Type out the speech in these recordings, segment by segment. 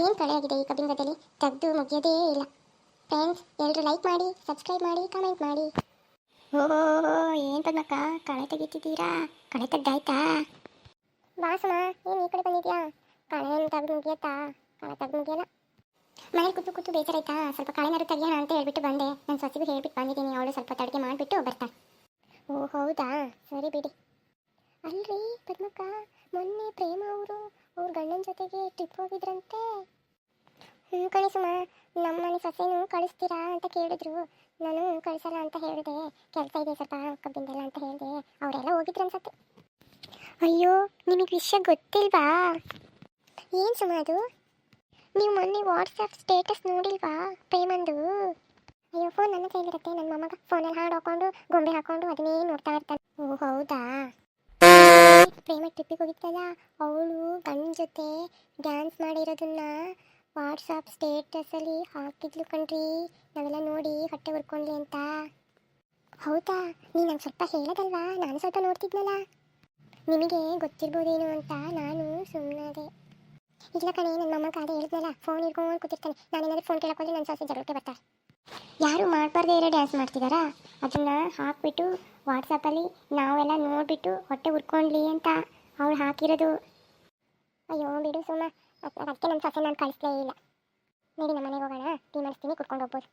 ಏನು ಕಳೆ ಆಗಿದೆ ಈ ಕಬ್ಬಿಣದಲ್ಲಿ? ತೆಗೆದು ಮುಗಿಯೋದೇ ಇಲ್ಲ. ಫ್ರೆಂಡ್ಸ್ ಎಲ್ಲರೂ ಲೈಕ್ ಮಾಡಿ ಸಬ್ಸ್ಕ್ರೈಬ್ ಮಾಡಿ ಕಮೆಂಟ್ ಮಾಡಿ. ಓ ಏನು ಪದ್ಮಕ್ಕ? ಕಳೆ ತೆಗಿತಿದ್ದೀರಾ? ಕಳೆ ತೆಗ್ದಾಯ್ತಾ? ಬಾಸಮ್ಮ ಏನು ಈ ಕಡೆ ಬಂದಿದ್ಯಾ? ಕಳೆ ತೆಗೆದು ಮುಗಿಯತ್ತಾ? ಕಳೆ ತೆಗೆದು ಮುಗಿಯಲ್ಲ. ಮನೇಲಿ ಕೂತು ಕೂತು ಬೇಜಾರಾಯ್ತಾ? ಸ್ವಲ್ಪ ಕಳೆನಾರು ತೆಗಿಯೋಣ ಅಂತ ಹೇಳ್ಬಿಟ್ಟು ಬಂದೆ. ನನ್ನ ಸೊಸೆಗೂ ಹೇಳ್ಬಿಟ್ಟು ಬಂದಿದ್ದೀನಿ. ಅವಳು ಸ್ವಲ್ಪ ತಡಿಗೆ ಮಾಡಿಬಿಟ್ಟು ಬರ್ತಾಳೆ. ಓ ಹೌದಾ? ಸರಿ ಬಿಡಿ. ಅಲ್ರಿ ಪದ್ಮಕ್ಕ, ಮೊನ್ನೆ ಪ್ರೇಮ ಅವರು ಅವ್ರ ಗಂಡನ ಜೊತೆಗೆ ಟ್ರಿಪ್ ಹೋಗಿದ್ರಂತೆ. ಹ್ಞೂ ಕಣಿ ಸುಮ ನಮ್ಮ ಮನೆ ಸೊಸೆನೂ ಕಳಿಸ್ತೀರಾ ಅಂತ ಕೇಳಿದ್ರು. ನಾನು ಕಳಿಸಲ್ಲ ಅಂತ ಹೇಳಿದೆ. ಕೆಲಸ ಇದೆ ಸ್ವಲ್ಪ ಕಬ್ಬಿಂದಲ್ಲ ಅಂತ ಹೇಳಿದೆ. ಅವರೆಲ್ಲ ಹೋಗಿದ್ರು ಅನ್ಸತ್ತೆ. ಅಯ್ಯೋ, ನಿಮಗೆ ವಿಷಯ ಗೊತ್ತಿಲ್ವಾ? ಏನು ಸುಮ ಅದು? ನೀವು ಮೊನ್ನೆ ವಾಟ್ಸಪ್ ಸ್ಟೇಟಸ್ ನೋಡಿಲ್ವಾ ಪ್ರೇಮಂದು? ಅಯ್ಯೋ ಫೋನ್ ನನ್ನ ಕೈಲಿರುತ್ತೆ ನನ್ನ ಮೊಮ್ಮಗ ಫೋನಲ್ಲಿ ಹಾಡು ಹಾಕೊಂಡು ಗೊಂಬೆ ಹಾಕೊಂಡು ಅದನ್ನೇ ನೋಡ್ತಾ ಇರ್ತಾನೆ. ಓ, ಹೌದಾ? ಪ್ರೇಮ ಟ್ರಿಪ್ಪಿಗೆ ಹೋಗಿತ್ತಲ್ಲ ಅವಳು ಗಂಡ ಜೊತೆ ಡ್ಯಾನ್ಸ್ ಮಾಡಿರೋದನ್ನ ವಾಟ್ಸಪ್ ಸ್ಟೇಟಸಲ್ಲಿ ಹಾಕಿದ್ಲು ಕಣ್ರಿ. ನಾವೆಲ್ಲ ನೋಡಿ ಹೊಟ್ಟೆ ಉರ್ಕೊಂಡ್ಲಿ ಅಂತ. ಹೌದಾ? ನೀ ನಂಗೆ ಸ್ವಲ್ಪ ಹೇಳೋದಲ್ವಾ? ನಾನು ಸ್ವಲ್ಪ ನೋಡ್ತಿದ್ನಲ್ಲ. ನಿಮಗೆ ಗೊತ್ತಿರ್ಬೋದೇನು ಅಂತ ನಾನು ಸುಮ್ಮನೆ ಇಲ್ಲ ಕಣೆ ನನ್ನ ಮೊಮ್ಮಗ ಅದೇ ಹೇಳಿದ್ನಲ್ಲ ಫೋನ್ ಇಟ್ಕೊಂಡು ಕೂತಿರ್ತಾನೆ. ನಾನೇನಾದ್ರೂ ಫೋನ್ ಕೇಳಕ್ಕೆ ನನ್ನ ಸಾಸಿ ಜಗಳಕ್ಕೆ ಬರ್ತಾರೆ ಯಾರು ಮಾಡಬಾರ್ದೇ ಇರೋ ಡ್ಯಾನ್ಸ್ ಮಾಡ್ತಿದ್ದಾರಾ ಅದನ್ನು ಹಾಕ್ಬಿಟ್ಟು ವಾಟ್ಸಪ್ಪಲ್ಲಿ ನಾವೆಲ್ಲ ನೋಡಿಬಿಟ್ಟು ಹೊಟ್ಟೆ ಉರ್ಕೊಂಡ್ಲಿ ಅಂತ ಅವಳು ಹಾಕಿರೋದು. ಅಯ್ಯೋ, ಬಿಡು ಸುಮ್ಮ ಅದಕ್ಕೆ ನನ್ನ ಸೊಸೆ ನಾನು ಕಳಿಸ್ಲೇ ಇಲ್ಲ. ನಡಿ ನಮ್ಮ ಮನೆಗೆ ಹೋಗೋಣ. ಟೀ ಮಾಡಿಸ್ತೀನಿ ಕುಟ್ಕೊಂಡು ಹೋಗ್ಬೋದು.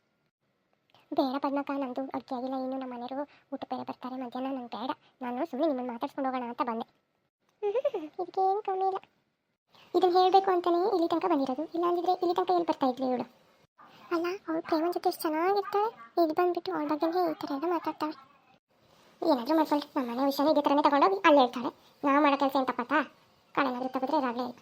ಬೇಡ ಪದ್ಮಕ್ಕ, ನಂದು ಅಡುಗೆ ಆಗಿಲ್ಲ. ಇನ್ನು ನಮ್ಮ ಮನೆಯವರು ಊಟ ಬೇರೆ ಬರ್ತಾರೆ. ಮಧ್ಯಾಹ್ನ ನಂಗೆ ಬೇಡ. ನಾನು ಸುಮ್ಮನೆ ನಿಮ್ಮನ್ನು ಮಾತಾಡ್ಸ್ಕೊಂಡು ಹೋಗೋಣ ಅಂತ ಬಂದೆ. ಇದಕ್ಕೇನು ಕಮ್ಮಿ ಇಲ್ಲ. ಇದನ್ನು ಹೇಳಬೇಕು ಅಂತಲೇ ಇಲ್ಲಿ ತನಕ ಬಂದಿರೋದು. ಇಲ್ಲಾಂದಿದ್ರೆ ಇಲ್ಲಿ ತನಕ ಎಲ್ಲಿ ಬರ್ತಾ ಇದ್ಲಿ ಇವಳು? ಅಲ್ಲ ಅವಳು ಪ್ರೇಮನ ಜೊತೆ ಎಷ್ಟು ಚೆನ್ನಾಗಿರ್ತಾಳೆ ಇಲ್ಲಿ ಬಂದ್ಬಿಟ್ಟು ಅವಳ ಬಗ್ಗೆ ಈ ಥರ ಎಲ್ಲ ಮಾತಾಡ್ತಾಳೆ. ಏನಾದರೂ ಮಾಡ್ಕೊಳ್ಳಿ. ನಮ್ಮ ಮನೆ ವಿಷಯನ ಇದೇ ಥರನೇ ತಗೊಂಡೋಗಿ ಅಲ್ಲಿ ಹೇಳ್ತಾಳೆ ನಾವು ಮಾಡೋ ಕೆಲಸ ಏನು ತಪ್ಪತ್ತಾ? ಕಾಳೆನಾದ್ರೂ ತಗೋದ್ರೆ ಇರಾಗ್ಲೇ ಇಲ್ಲ